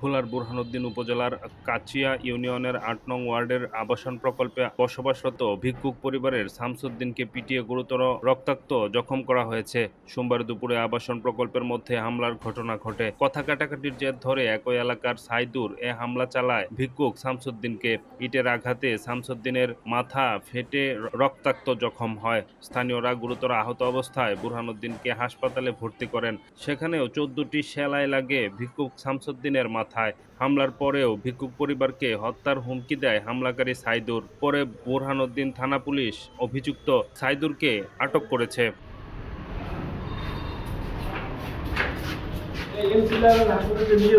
ভোলার বুরহানুদ্দিন উপজেলার কাচিয়া ইউনিয়নের আট নং ওয়ার্ডের আবাসন প্রকল্পে বসবাসরত ভিক্ষুক পরিবারের শামসুদ্দিনকে পিটিয়ে গুরুতর রক্তাক্ত জখম করা হয়েছে। সোমবার দুপুরে আবাসন প্রকল্পের মধ্যে হামলার ঘটনা ঘটে। কথা কাটাকাটির জের ধরে একই এলাকার সাইদুর এ হামলা চালায় ভিক্ষুক শামসুদ্দিনকে। ইটের আঘাতে শামসুদ্দিনের মাথা ফেটে রক্তাক্ত জখম হয়। স্থানীয়রা গুরুতর আহত অবস্থায় বুরহানুদ্দিনকে হাসপাতালে ভর্তি করেন। সেখানেও চোদ্দটি সেলাই লাগে ভিক্ষুক শামসুদ্দিনের মাথায় হামলার পরেও ভিক্ষুক পরিবারকে হত্যার হুমকি দেয় হামলাকারী সাইদুর পরে বুরহানুদ্দিন থানা পুলিশ অভিযুক্ত সাইদুরকে আটক করেছে নিয়ে.